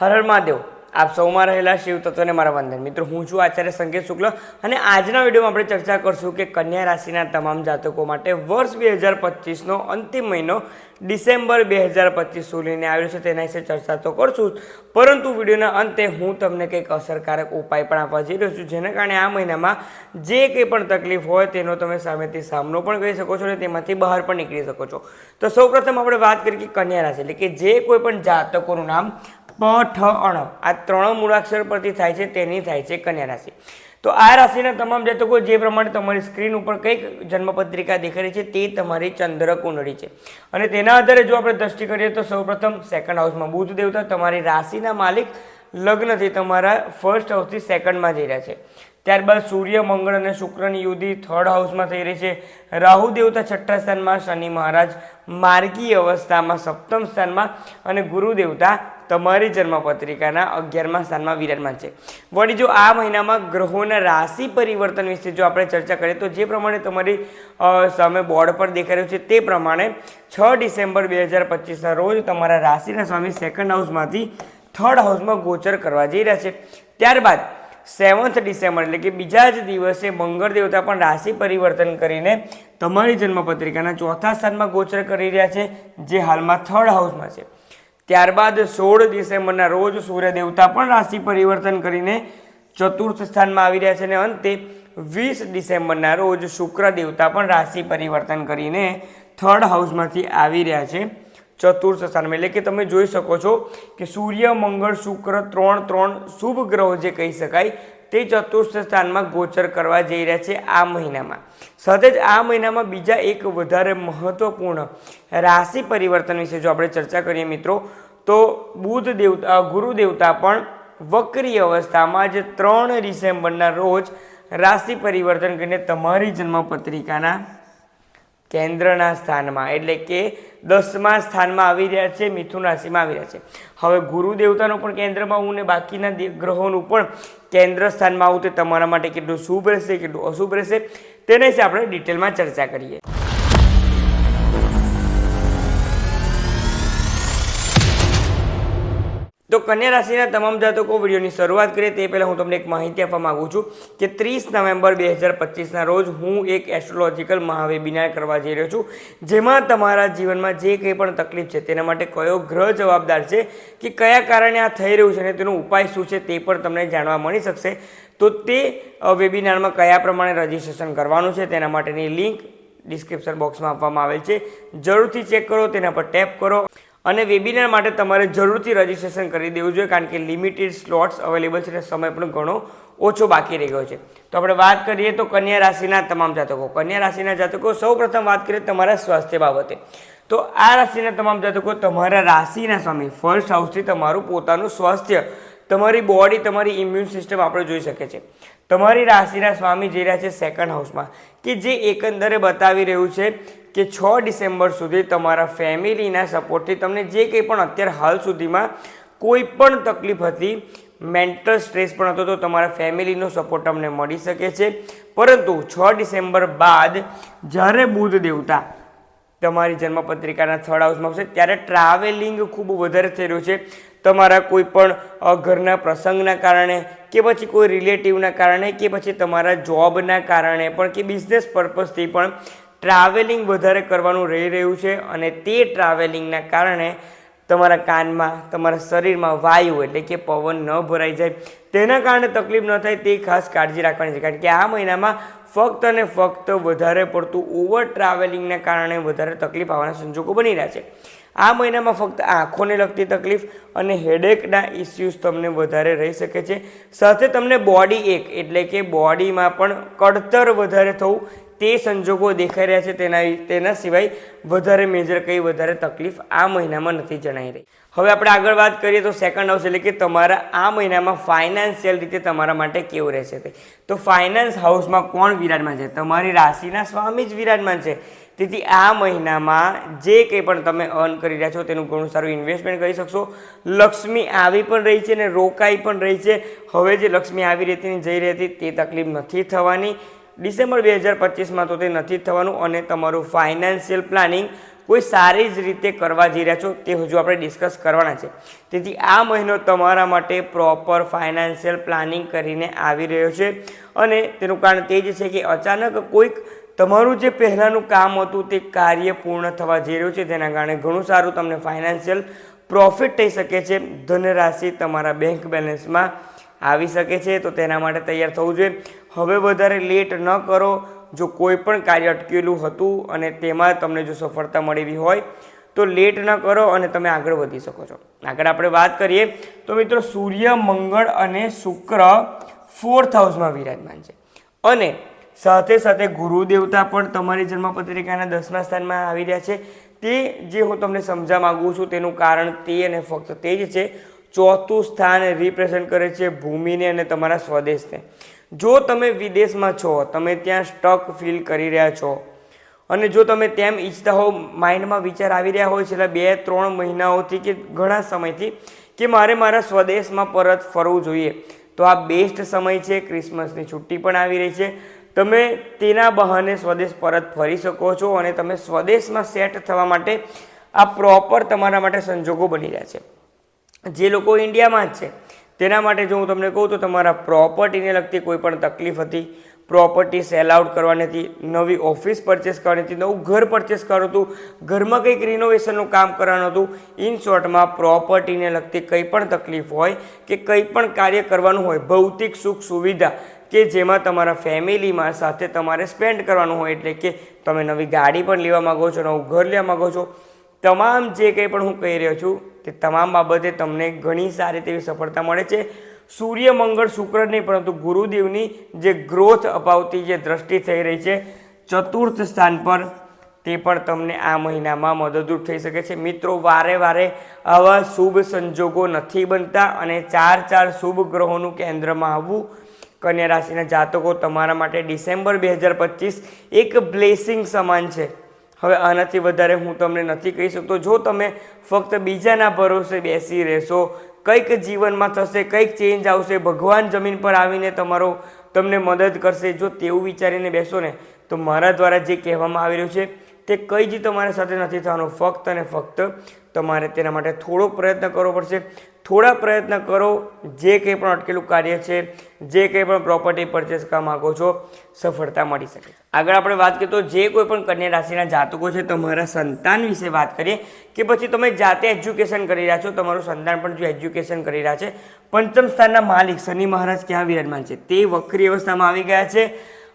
હર મહાદેવ. આપ સૌમાં રહેલા શિવ તત્વને મારા વંદન. મિત્રો, હું છું આચાર્ય સંકેત શુક્લ અને આજના વિડીયોમાં આપણે ચર્ચા કરશું કે કન્યા રાશિના તમામ જાતકો માટે વર્ષ બે હજાર પચીસનો અંતિમ મહિનો ડિસેમ્બર બે હજાર પચીસ સુધીને આવ્યો છે. તેના વિશે ચર્ચા તો કરશું પરંતુ વિડીયોના અંતે હું તમને કંઈક અસરકારક ઉપાય પણ આપવા જઈ રહ્યો છું. જેના કારણે આ મહિનામાં જે કંઈ પણ તકલીફ હોય તેનો તમે સામેથી સામનો પણ કરી શકો છો અને તેમાંથી બહાર પણ નીકળી શકો છો. તો સૌપ્રથમ આપણે વાત કરીએ કે કન્યા રાશિ. એટલે કે જે કોઈ પણ જાતકોનું નામ પ ઠ અણ આ ત્રણ મૂળાક્ષર પરથી થાય છે, તેની થાય છે કન્યા રાશિ. તો આ રાશિના તમામ જાતકો જે પ્રમાણે તમારી સ્ક્રીન ઉપર કંઈક જન્મપત્રિકા દેખાઈ છે, તે તમારી ચંદ્ર કુંડળી છે. અને તેના આધારે જો આપણે દ્રષ્ટિ કરીએ તો સૌપ્રથમ સેકન્ડ હાઉસમાં બુધ દેવતા તમારી રાશિના માલિક લગ્નથી તમારા ફર્સ્ટ હાઉસથી સેકન્ડમાં જઈ રહ્યા છે. ત્યારબાદ સૂર્ય, મંગળ અને શુક્રની યુધિ થર્ડ હાઉસમાં થઈ રહી છે. રાહુ દેવતા છઠ્ઠા સ્થાનમાં, શનિ મહારાજ, માર્ગી અવસ્થામાં, સપ્તમ સ્થાનમાં અને ગુરુ દેવતા તમારી જન્મપત્રિકાના અગિયારમા સ્થાનમાં વિરાજમાન છે. વળી જો આ મહિનામાં ગ્રહોના રાશિ પરિવર્તન વિશે જો આપણે ચર્ચા કરીએ, તો જે પ્રમાણે તમારી સામે બોર્ડ પર દેખાઈ રહ્યું છે તે પ્રમાણે છ ડિસેમ્બર બે હજાર પચીસના રોજ તમારા રાશિના સ્વામી સેકન્ડ હાઉસમાંથી થર્ડ હાઉસમાં ગોચર કરવા જઈ રહ્યા છે. ત્યારબાદ સેવન્થ ડિસેમ્બર એટલે કે બીજા જ દિવસે મંગળ દેવતા પણ રાશિ પરિવર્તન કરીને તમારી જન્મપત્રિકાના ચોથા સ્થાનમાં ગોચર કરી રહ્યા છે, જે હાલમાં થર્ડ હાઉસમાં છે. ત્યારબાદ સોળ ડિસેમ્બરના રોજ સૂર્ય દેવતા પણ રાશિ પરિવર્તન કરીને ચતુર્થ સ્થાનમાં આવી રહ્યા છે અને અંતે વીસ ડિસેમ્બરના રોજ શુક્ર દેવતા પણ રાશિ પરિવર્તન કરીને થર્ડ હાઉસમાંથી આવી રહ્યા છે. ચતુર્થ સ્થાનમાં એટલે કે તમે જોઈ શકો છો કે સૂર્ય, મંગળ, શુક્ર, ત્રણ ત્રણ શુભ ગ્રહો જે કહી શકાય તે ચતુર્થ સ્થાનમાં ગોચર કરવા જઈ રહ્યા છે આ મહિનામાં. સાથે જ આ મહિનામાં બીજા એક વધારે મહત્વપૂર્ણ રાશિ પરિવર્તન વિશે જો આપણે ચર્ચા કરીએ મિત્રો, તો બુધ દેવતા ગુરુ દેવતા પણ વક્રી અવસ્થામાં જ ત્રણ ડિસેમ્બરના રોજ રાશિ પરિવર્તન કરીને તમારી જન્મપત્રિકાના કેન્દ્રના સ્થાનમાં, એટલે કે દસમા સ્થાનમાં આવી રહ્યા છે મિથુન રાશિમાં આવી રહ્યા છે. હવે ગુરુ દેવતાનું પણ કેન્દ્રમાં આવું ને બાકીના ગ્રહોનું પણ કેન્દ્ર સ્થાનમાં આવું તે તમારા માટે કેટલું શુભ રહેશે, કેટલું અશુભ રહેશે, તેને આપણે ડિટેલમાં ચર્ચા કરીએ. તો કન્યા રાશિના તમામ જાતકો વિડીયોની શરૂઆત કરીએ તે પહેલાં હું તમને એક માહિતી આપવા માગું છું કે ત્રીસ નવેમ્બર બે હજાર પચીસના રોજ હું એક એસ્ટ્રોલોજીકલ મહાવેબિનાર કરવા જઈ રહ્યો છું, જેમાં તમારા જીવનમાં જે કંઈ પણ તકલીફ છે તેના માટે કયો ગ્રહ જવાબદાર છે, કે કયા કારણે આ થઈ રહ્યું છે અને તેનો ઉપાય શું છે તે પણ તમને જાણવા મળી શકશે. તો તે વેબિનારમાં કયા પ્રમાણે રજીસ્ટ્રેશન કરવાનું છે તેના માટેની લિંક ડિસ્ક્રિપ્શન બોક્સમાં આપવામાં આવેલ છે. જરૂરથી ચેક કરો, તેના પર ટેપ કરો. અને વેબિનાર માટે તમારે જરૂરથી રજીસ્ટ્રેશન કરી દેવું જોઈએ, કારણ કે લિમિટેડ સ્લોટ્સ અવેલેબલ છે અને સમય પણ ઘણો ઓછો બાકી રહી ગયો છે. તો આપણે વાત કરીએ તો કન્યા રાશિના તમામ જાતકો. કન્યા રાશિના જાતકો સૌ પ્રથમ વાત કરીએ તમારા સ્વાસ્થ્ય બાબતે. તો આ રાશિના તમામ જાતકો તમારા રાશિના સ્વામી ફર્સ્ટ હાઉસથી તમારું પોતાનું સ્વાસ્થ્ય, તમારી બોડી તમારી ઇમ્યુન સિસ્ટમ આપણે જોઈ શકે છીએ. તમારી રાશિના સ્વામી જઈ રહ્યા છે સેકન્ડ હાઉસમાં કે જે એકંદરે બતાવી રહ્યું છે કે છ ડિસેમ્બર સુધી તમારા ફેમિલીના સપોર્ટથી તમને જે કંઈ પણ અત્યારે હાલ સુધીમાં કોઈ પણ તકલીફ હતી મેન્ટલ સ્ટ્રેસ પણ હતો, તો તમારા ફેમિલીનો સપોર્ટ તમને મળી શકે છે. પરંતુ છ ડિસેમ્બર બાદ જ્યારે બુધ દેવતા તમારી જન્મપત્રિકાના થર્ડ હાઉસમાં આવશે, ત્યારે ટ્રાવેલિંગ ખૂબ વધારે થઈ રહ્યું છે. તમારા કોઈ પણ ઘરના પ્રસંગના કારણે કે પછી કોઈ રિલેટિવના કારણે કે પછી તમારા જોબના કારણે પણ કે બિઝનેસ પર્પઝથી પણ ટ્રાવેલિંગ વધારે કરવાનું રહી રહ્યું છે અને તે ટ્રાવેલિંગના કારણે તમારા કાનમાં, તમારા શરીરમાં વાયુ એટલે કે પવન ન ભરાઈ જાય. તેના કારણે તકલીફ ન થાય તે ખાસ કાળજી રાખવાની છે. કારણ કે આ મહિનામાં ફક્ત અને ફક્ત વધારે પડતું ઓવર ટ્રાવેલિંગના કારણે વધારે તકલીફ આવવાના સંજોગો બની રહ્યા છે. આ મહિનામાં ફક્ત આંખોને લગતી તકલીફ અને હેડેકના ઇસ્યુઝ તમને વધારે રહી શકે છે. સાથે તમને બોડી એક એટલે કે બોડીમાં પણ કડતર વધારે થવું તે સંજોગો દેખાઈ રહ્યા છે. તેના તેના સિવાય વધારે મેજર કંઈ વધારે તકલીફ આ મહિનામાં નથી જણાઈ રહી. હવે આપણે આગળ વાત કરીએ તો સેકન્ડ હાઉસ એટલે કે તમારા આ મહિનામાં ફાઇનાન્શિયલ રીતે તમારા માટે કેવું રહેશે તે. તો ફાઇનાન્સ હાઉસમાં કોણ વિરાજમાન છે? તમારી રાશિના સ્વામી જ વિરાજમાન છે. તેથી આ મહિનામાં જે કંઈ પણ તમે અર્ન કરી રહ્યા છો તેનું ઘણું સારું ઇન્વેસ્ટમેન્ટ કરી શકશો. લક્ષ્મી આવી પણ રહી છે અને રોકાઈ પણ રહી છે. હવે જે લક્ષ્મી આવી રહી ને જઈ રહી હતી તે તકલીફ નથી થવાની. ડિસેમ્બર બે હજાર પચીસમાં તો તે નથી થવાનું અને તમારું ફાઇનાન્શિયલ પ્લાનિંગ કોઈ સારી જ રીતે કરવા જઈ રહ્યા છો તે હજુ આપણે ડિસ્કસ કરવાના છે. તેથી આ મહિનો તમારા માટે પ્રોપર ફાઇનાન્શિયલ પ્લાનિંગ કરીને આવી રહ્યો છે. અને તેનું કારણ તે જ છે કે અચાનક કોઈક તમારું જે પહેલાંનું કામ હતું તે કાર્ય પૂર્ણ થવા જઈ રહ્યું છે. તેના કારણે ઘણું સારું તમને ફાઇનાન્શિયલ પ્રોફિટ થઈ શકે છે. ધનરાશિ તમારા બેંક બેલેન્સમાં આવી શકે છે. તો તેના માટે તૈયાર થવું જોઈએ. હવે વધારે લેટ ન કરો. જો કોઈ પણ કાર્ય અટકેલું હતું અને તેમાં તમને જો સફળતા મળેલી હોય, તો લેટ ન કરો અને તમે આગળ વધી શકો છો. આગળ આપણે વાત કરીએ, તો મિત્રો સૂર્ય, મંગળ અને શુક્ર ફોર્થ હાઉસમાં વિરાજમાન છે. અને સાથે સાથે ગુરુ દેવતા પણ તમારી જન્મપત્રિકાના દસમા સ્થાનમાં આવી રહ્યા છે. તે જે હું તમને સમજવા માગું છું તેનું કારણ તે અને ફક્ત તે જ છે, ચોથું સ્થાન રિપ્રેઝન્ટ કરે છે ભૂમિને અને તમારા સ્વદેશને. જો તમે વિદેશમાં છો, તમે ત્યાં સ્ટક ફીલ કરી રહ્યા છો અને જો તમે તેમ ઈચ્છતા હો માઇન્ડમાં વિચાર આવી રહ્યા હોય છેલ્લા બે, ત્રણ મહિનાઓથી કે ઘણા સમયથી કે મારે મારા સ્વદેશમાં પરત ફરવું જોઈએ, તો આ બેસ્ટ સમય છે. ક્રિસમસની છુટ્ટી પણ આવી રહી છે. તમે તેના બહાને સ્વદેશ પરત ફરી શકો છો અને તમે સ્વદેશમાં સેટ થવા માટે આ પ્રોપર તમારા માટે સંજોગો બની રહ્યા છે. જે લોકો ઇન્ડિયામાં જ છે, તેના માટે જો હું તમને કહું તો તમારા પ્રોપર્ટીને લગતી કોઈ પણ તકલીફ હતી પ્રોપર્ટી સેલ આઉટ કરવાની હતી, નવી ઓફિસ પરચેસ કરવાની હતી, નવું ઘર પરચેસ કરવાનું હતું, ઘરમાં કંઈક રિનોવેશનનું કામ કરવાનું હતું ઇન શોર્ટમાં પ્રોપર્ટીને લગતી કંઈ પણ તકલીફ હોય કે કંઈ પણ કાર્ય કરવાનું હોય, ભૌતિક સુખ સુવિધા કે જેમાં તમારા ફેમિલીમાં સાથે તમારે સ્પેન્ડ કરવાનું હોય એટલે કે તમે નવી ગાડી પણ લેવા માગો છો, નવું ઘર લેવા માગો છો, તમામ જે કંઈ પણ હું કહી રહ્યો છું તે તમામ બાબતે તમને ઘણી સારી તેવી સફળતા મળે છે. સૂર્ય, મંગળ, શુક્ર નહીં, પરંતુ ગુરુદેવની જે ગ્રોથ અપાવતી જે દ્રષ્ટિ થઈ રહી છે, ચતુર્થ સ્થાન પર તે પણ તમને આ મહિનામાં મદદરૂપ થઈ શકે છે. મિત્રો, વારે વારે આવા શુભ સંજોગો નથી બનતા અને ચાર ચાર શુભ ગ્રહોનું કેન્દ્રમાં આવવું કન્યા રાશિના જાતકો તમારા માટે ડિસેમ્બર બે હજાર પચીસ એક બ્લેસિંગ સમાન છે. હવે આનાથી વધારે હું તમને નથી કહી શકતો. જો તમે ફક્ત બીજાના ભરોસે બેસી રહેશો, કંઈક જીવનમાં થશે, કંઈક ચેન્જ આવશે, ભગવાન જમીન પર આવીને તમારો તમને મદદ કરશે, જો તેવું વિચારીને બેસો ને, તો મારા દ્વારા જે કહેવામાં આવી રહ્યું છે, તે કંઈ જ તમારા સાથે નથી થવાનું. ફક્ત અને ફક્ત તમારે તેના માટે થોડો પ્રયત્ન કરવો પડશે. થોડા પ્રયત્ન કરો જે કંઈ પણ અટકેલું કાર્ય છે, જે કંઈ પણ પ્રોપર્ટી પરચેસ કરવા માગો છો, સફળતા મળી શકે આગળ આપણે વાત કરીએ તો જે કોઈ પણ કન્યા રાશિના જાતકો છે, તમારા સંતાન વિશે વાત કરીએ કે પછી તમે જાતે એજ્યુકેશન કરી રહ્યા છો, તમારું સંતાન પણ જો એજ્યુકેશન કરી રહ્યા છે, પંચમ સ્થાનના માલિક શનિ મહારાજ ક્યાં વિરાજમાન છે? તે વક્રી અવસ્થામાં આવી ગયા છે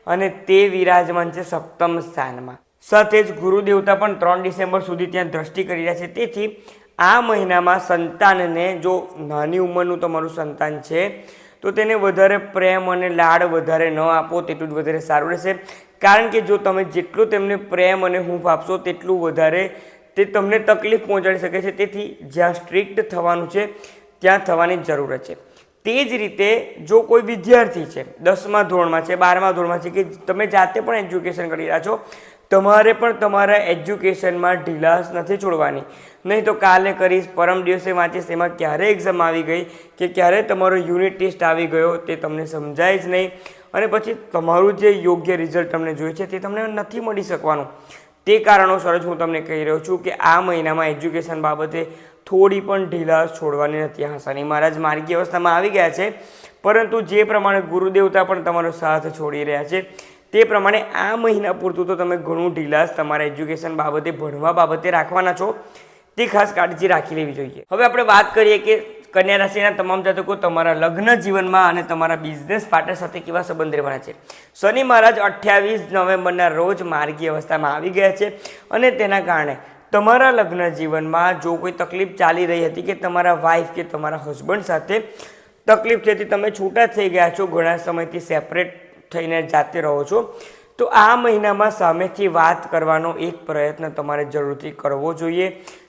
અને તે વિરાજમાન છે સપ્તમ સ્થાનમાં. સાથે જ ગુરુદેવતા પણ ત્રણ ડિસેમ્બર સુધી ત્યાં દ્રષ્ટિ કરી રહ્યા છે. તેથી આ મહિનામાં સંતાનને જો નાની ઉંમરનું તમારું સંતાન છે, તો તેને વધારે પ્રેમ અને લાડ વધારે ન આપો, તેટલું જ વધારે સારું રહેશે. કારણ કે જો તમે જેટલું તેમને પ્રેમ અને હૂંફ આપશો, તેટલું વધારે તે તમને તકલીફ પહોંચાડી શકે છે. તેથી જ્યાં સ્ટ્રિક્ટ થવાનું છે, ત્યાં થવાની જરૂરત છે. તે જ રીતે જો કોઈ વિદ્યાર્થી છે, દસમા ધોરણમાં છે, બારમા ધોરણમાં છે, કે તમે જાતે પણ એજ્યુકેશન કરી રહ્યા છો તમારે પણ તમારા એજ્યુકેશનમાં ઢીલાસ નથી છોડવાની. નહીં તો કાલે કરીશ, પરમ દિવસે વાંચીશ, એમાં ક્યારે એક્ઝામ આવી ગઈ કે ક્યારે તમારો યુનિટ ટેસ્ટ આવી ગયો તે તમને સમજાય જ નહીં. અને પછી તમારું જે યોગ્ય રિઝલ્ટ તમને જોઈએ છે તે તમને નથી મળી શકવાનું. તે કારણોસર જ હું તમને કહી રહ્યો છું કે આ મહિનામાં એજ્યુકેશન બાબતે થોડી પણ ઢીલાસ છોડવાની નથી હા શનિ મહારાજ માર્ગી અવસ્થામાં આવી ગયા છે, પરંતુ જે પ્રમાણે ગુરુદેવતા પણ તમારો સાથ છોડી રહ્યા છે તે પ્રમાણે આ મહિના પૂરતું તો તમે ઘણું ઢીલાસ તમારા એજ્યુકેશન બાબતે, ભણવા બાબતે રાખવાના છો. તે ખાસ કાળજી રાખી લેવી જોઈએ. હવે આપણે વાત કરીએ કે કન્યા રાશિના તમામ જાતકો તમારા લગ્ન જીવનમાં અને તમારા બિઝનેસ પાર્ટનર સાથે કેવા સંબંધ રહેવાના છે. શનિ મહારાજ અઠ્યાવીસ નવેમ્બરના રોજ માર્ગી અવસ્થામાં આવી ગયા છે અને તેના કારણે તમારા લગ્ન જીવનમાં જો કોઈ તકલીફ ચાલી રહી હતી કે તમારા વાઈફ કે તમારા હસબન્ડ સાથે તકલીફ જેથી તમે છૂટા થઈ ગયા છો, ઘણા સમયથી સેપરેટ થઈને જાતે રહો છો. તો આ મહિનામાં સામેથી વાત કરવાનો એક પ્રયત્ન તમારે જરૂરથી કરવો જોઈએ.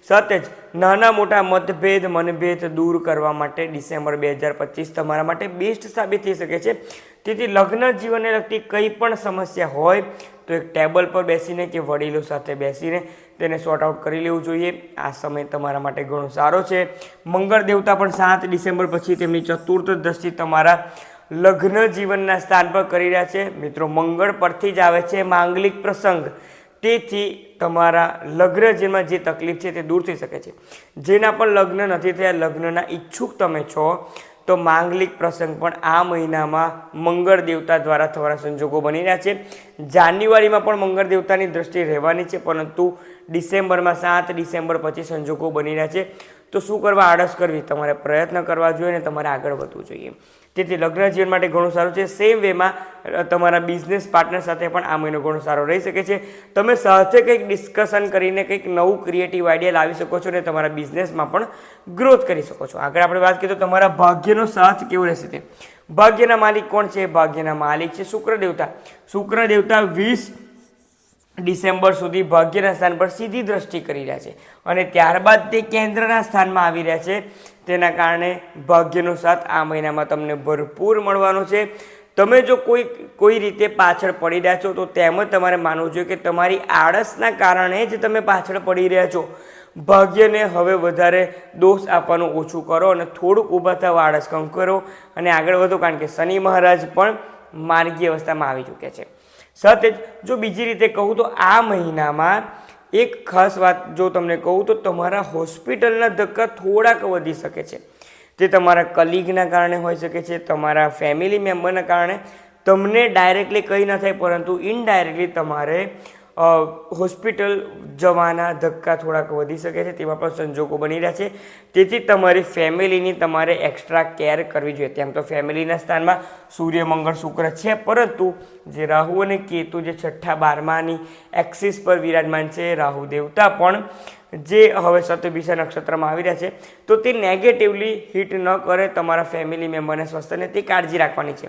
સાથે જ નાના મોટા મતભેદ, મનભેદ દૂર કરવા માટે ડિસેમ્બર બે હજાર પચીસ તમારા માટે બેસ્ટ સાબિત થઈ શકે છે. તેથી લગ્ન જીવનને લગતી કંઈ પણ સમસ્યા હોય, તો એક ટેબલ પર બેસીને કે વડીલો સાથે બેસીને તેને સોર્ટ આઉટ કરી લેવું જોઈએ. આ સમય તમારા માટે ઘણો સારો છે. મંગળ દેવતા પણ સાત ડિસેમ્બર પછી તેમની ચતુર્થ દ્રષ્ટિ તમારા લગ્ન જીવનના સ્થાન પર કરી રહ્યા છે. મિત્રો, મંગળ પરથી જ આવે છે માંગલિક પ્રસંગ. તેથી તમારા લગ્ન જેમાં જે તકલીફ છે તે દૂર થઈ શકે છે. જેના પણ લગ્ન નથી થયા, લગ્નના ઈચ્છુક તમે છો, તો માંગલિક પ્રસંગ પણ આ મહિનામાં મંગળ દેવતા દ્વારા થવાના સંજોગો બની રહ્યા છે. જાન્યુઆરીમાં પણ મંગળ દેવતાની દ્રષ્ટિ રહેવાની છે, પરંતુ ડિસેમ્બરમાં સાત, ડિસેમ્બર પછી સંજોગો બની રહ્યા છે. તો શું કરવા, આળસ કરવી? તમારે પ્રયત્ન કરવા જોઈએ અને તમારે આગળ વધવું જોઈએ. તેથી લગ્ન જીવન માટે ઘણું સારું છે. સેમ વેમાં તમારા બિઝનેસ પાર્ટનર સાથે પણ આ મહિનો ઘણો સારો રહી શકે છે. તમે સાથે કંઈક ડિસ્કશન કરીને કંઈક નવું ક્રિએટિવ આઈડિયા લાવી શકો છો અને તમારા બિઝનેસમાં પણ ગ્રોથ કરી શકો છો. આગળ આપણે વાત કરીએ તો તમારા ભાગ્યનો સાથ કેવો રહેશે તે? ભાગ્યના માલિક કોણ છે? ભાગ્યના માલિક છે શુક્ર દેવતા શુક્ર દેવતા વીસ ડિસેમ્બર સુધી ભાગ્યના સ્થાન પર સીધી દ્રષ્ટિ કરી રહ્યા છે. અને ત્યારબાદ તે કેન્દ્રના સ્થાનમાં આવી રહ્યા છે. તેના કારણે ભાગ્યનો સાથ આ મહિનામાં તમને ભરપૂર મળવાનો છે. તમે જો કોઈ કોઈ રીતે પાછળ પડી રહ્યા છો, તો તેમ તમારે માનવું જોઈએ કે તમારી આળસના કારણે જ તમે પાછળ પડી રહ્યા છો. ભાગ્યને હવે વધારે દોષ આપવાનું ઓછું કરો અને થોડુંક ઊભા થવા, આળસ કમ કરો અને આગળ વધો, કારણ કે શનિ મહારાજ પણ માર્ગી અવસ્થામાં આવી ચૂક્યા છે. સાથે જ જો બીજી રીતે કહું તો આ મહિનામાં એક ખાસ વાત જો તમને કહું તો તમારા હોસ્પિટલના ધક્કા થોડાક વધી શકે છે. તે તમારા કલીગના કારણે હોઈ શકે છે, તમારા ફેમિલી મેમ્બરના કારણે. તમને ડાયરેક્ટલી કંઈ ન થાય, પરંતુ ઇનડાયરેક્ટલી તમારે હોસ્પિટલ જવાના ધક્કા થોડાક વધી શકે છે તેવા પણ સંજોગો બની રહ્યા છે. તેથી તમારી ફેમિલીની તમારે એક્સ્ટ્રા કેર કરવી જોઈએ. તેમ તો ફેમિલીના સ્થાનમાં સૂર્ય, મંગળ, શુક્ર છે, પરંતુ જે રાહુ અને કેતુ જે છઠ્ઠા, બારમાની એક્સિસ પર વિરાજમાન છે, રાહુ દેવતા પણ જે હવે સતભિષા નક્ષત્રમાં આવી રહ્યા છે, તો તે નેગેટિવલી હિટ ન કરે તમારા ફેમિલી મેમ્બરને સ્વસ્થને તે કાળજી રાખવાની છે.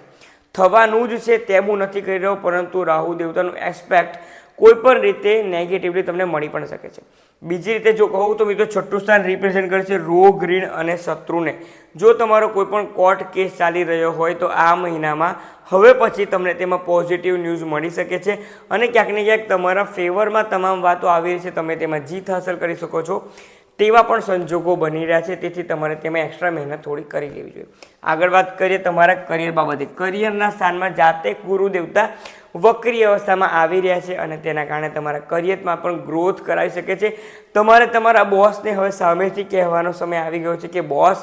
થવાનું જ છે તેમ હું નથી કહી રહ્યો, પરંતુ રાહુ દેવતાનું એસ્પેક્ટ કોઈ પણ રીતે નેગેટિવલી તમને મળી પણ શકે છે. બીજી રીતે જો કહું તો મિત્રો છઠ્ઠું સ્થાન રિપ્રેઝેન્ટ કરે છે રોગ, ઋણ અને શત્રુને. જો તમારો કોઈ પણ કોર્ટ કેસ ચાલી રહ્યો હોય તો આ મહિનામાં હવે પછી તમને તેમાં પોઝિટિવ ન્યૂઝ મળી શકે છે અને ક્યાંક ને ક્યાંક તમારા ફેવરમાં તમામ વાતો આવી રહી છે. તમે તેમાં જીત હાંસલ કરી શકો છો. તેવા પણ સંજોગો બની રહ્યા છે. તેથી તમારે તેમાં એક્સ્ટ્રા મહેનત થોડી કરી લેવી જોઈએ. આગળ વાત કરીએ તમારા કરિયર બાબતે. કરિયરના સ્થાનમાં જાતે ગુરુ દેવતા વક્રી અવસ્થામાં આવી રહ્યા છે અને તેના કારણે તમારા કરિયરમાં પણ ગ્રોથ કરાવી શકે છે. તમારે તમારા બોસને હવે સામેથી કહેવાનો સમય આવી ગયો છે કે, બોસ,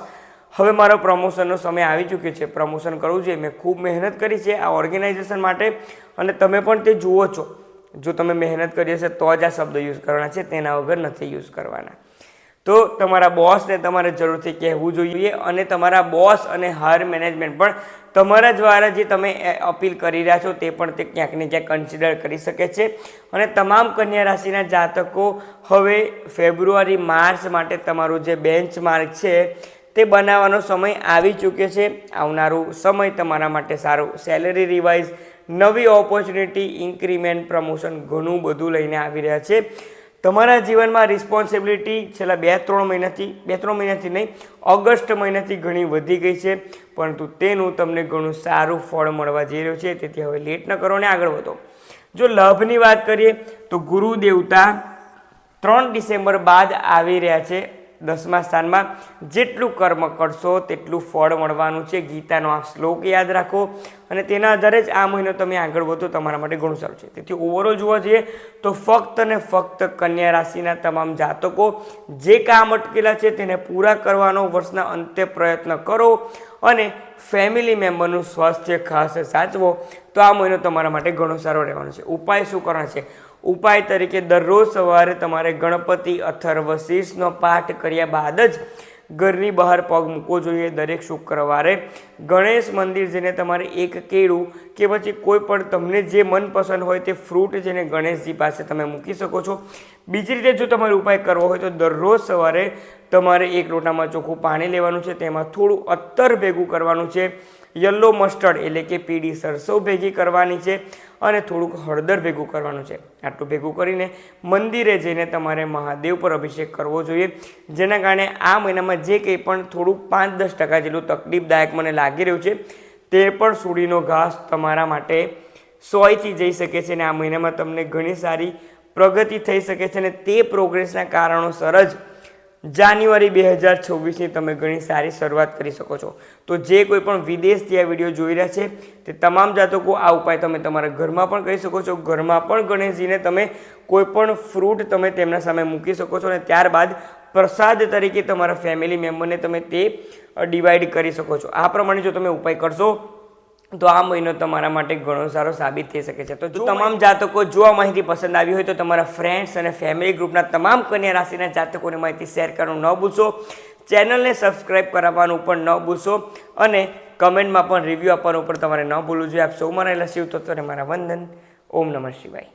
હવે મારો પ્રમોશનનો સમય આવી ચૂક્યો છે. પ્રમોશન કરવું જોઈએ. મેં ખૂબ મહેનત કરી છે આ ઓર્ગેનાઇઝેશન માટે અને તમે પણ તે જુઓ છો. જો તમે મહેનત કરી હશે તો જ આ શબ્દ યુઝ કરવાના છે. તેના વગર નથી યુઝ કરવાના. તો તમારા બોસને તમારે જરૂરથી કહેવું જોઈએ અને તમારા બોસ અને હાયર મેનેજમેન્ટ પણ તમારા દ્વારા જે તમે અપીલ કરી રહ્યા છો તે પણ તે ક્યાંક ને ક્યાંક કન્સિડર કરી શકે છે. અને તમામ કન્યા રાશિના જાતકો હવે ફેબ્રુઆરી, માર્ચ માટે તમારું જે બેન્ચ માર્ક છે તે બનાવવાનો સમય આવી ચૂક્યો છે. આવનારો સમય તમારા માટે સારો. સેલરી રિવાઇઝ નવી ઓપોર્ચ્યુનિટી ઇન્ક્રીમેન્ટ પ્રમોશન ઘણું બધું લઈને આવી રહ્યા છે. તમારા જીવનમાં રિસ્પોન્સિબિલિટી છેલ્લા બે, ત્રણ મહિનાથી, બે, ત્રણ મહિનાથી નહીં, ઓગસ્ટ મહિનાથી ઘણી વધી ગઈ છે. પરંતુ તેનું તમને ઘણું સારું ફળ મળવા જઈ રહ્યું છે. તેથી હવે લેટ ન કરો ને આગળ વધો. જો લાભની વાત કરીએ, તો ગુરુ દેવતા ત્રણ ડિસેમ્બર બાદ આવી રહ્યા છે. દસમા સ્થાનમાં જેટલું કર્મ કરશો તેટલું ફળ મળવાનું છે. ગીતાનો આ શ્લોક યાદ રાખો. અને તેના આધારે જ આ મહિનો તમે આગળ વધો તમારા માટે ઘણું સારું છે. તેથી ઓવરઓલ જોવા જઈએ તો ફક્ત ને ફક્ત કન્યા રાશિના તમામ જાતકો જે કામ અટકેલા છે તેને પૂરા કરવાનો વર્ષના અંતે પ્રયત્ન કરો અને ફેમિલી મેમ્બરનું સ્વાસ્થ્ય ખાસ સાચવો તો આ મહિનો તમારા માટે ઘણો સારો રહેવાનો છે. ઉપાય શું કરવાનો છે? ઉપાય તરીકે દરરોજ સવારે તમારે ગણપતિ અથર્વ શીર્ષનો પાઠ કર્યા બાદ જ ઘરની બહાર પગ મૂકવો જોઈએ. દરેક શુક્રવારે ગણેશ મંદિર જઈને તમારે એક કેળું કે પછી કોઈ પણ તમને જે મનપસંદ હોય તે ફ્રૂટ જેને ગણેશજી પાસે તમે મૂકી શકો છો. બીજી રીતે જો તમારે ઉપાય કરવો હોય તો દરરોજ સવારે તમારે એક લોટામાં ચોખ્ખું પાણી લેવાનું છે. તેમાં થોડું અત્તર ભેગું કરવાનું છે. યલો મસ્ટર્ડ એટલે કે પીળી સરસો ભેગી કરવાની છે અને થોડુંક હળદર ભેગું કરવાનું છે. આટલું ભેગું કરીને મંદિરે જઈને તમારે મહાદેવ પર અભિષેક કરવો જોઈએ, જેના કારણે આ મહિનામાં જે કંઈ પણ થોડુંક પાંચ દસ ટકા જેટલું તકલીફદાયક મને લાગી રહ્યું છે, તે પણ સુડીનો ઘાસ તમારા માટે સોયથી જઈ શકે છે અને આ મહિનામાં તમને ઘણી સારી પ્રગતિ થઈ શકે છે અને તે પ્રોગ્રેસના કારણોસર જ જાન્યુઆરી બે હજાર છવ્વીસની તમે ઘણી સારી શરૂઆત કરી શકો છો. તો જે કોઈ પણ વિદેશથી આ વીડિયો જોઈ રહ્યા છે, તે તમામ જાતકો આ ઉપાય તમે તમારા ઘરમાં પણ કરી શકો છો. ઘરમાં પણ ગણેશજીને તમે કોઈ પણ ફ્રૂટ તમે તેમના સામે મૂકી શકો છો અને ત્યારબાદ પ્રસાદ તરીકે તમારા ફેમિલી મેમ્બરને તમે તે ડિવાઈડ કરી શકો છો. આ પ્રમાણે જો તમે ઉપાય કરશો તો આ મહિનો તમારા માટે ઘણો સારો સાબિત થઈ શકે છે. તો જો તમામ જાતકો જો આ માહિતી પસંદ આવી હોય તો તમારા ફ્રેન્ડ્સ અને ફેમિલી ગ્રુપના તમામ કન્યા રાશિના જાતકોને માહિતી શેર કરવાનું ન ભૂલશો. ચેનલને સબસ્ક્રાઈબ કરાવવાનું પણ ન ભૂલશો અને કમેન્ટમાં પણ રિવ્યૂ આપવાનું પણ તમારે ન ભૂલવું જોઈએ. આપ સૌમાં રહેલા શિવ તત્વને મારા વંદન. ઓમ નમઃ શિવાય.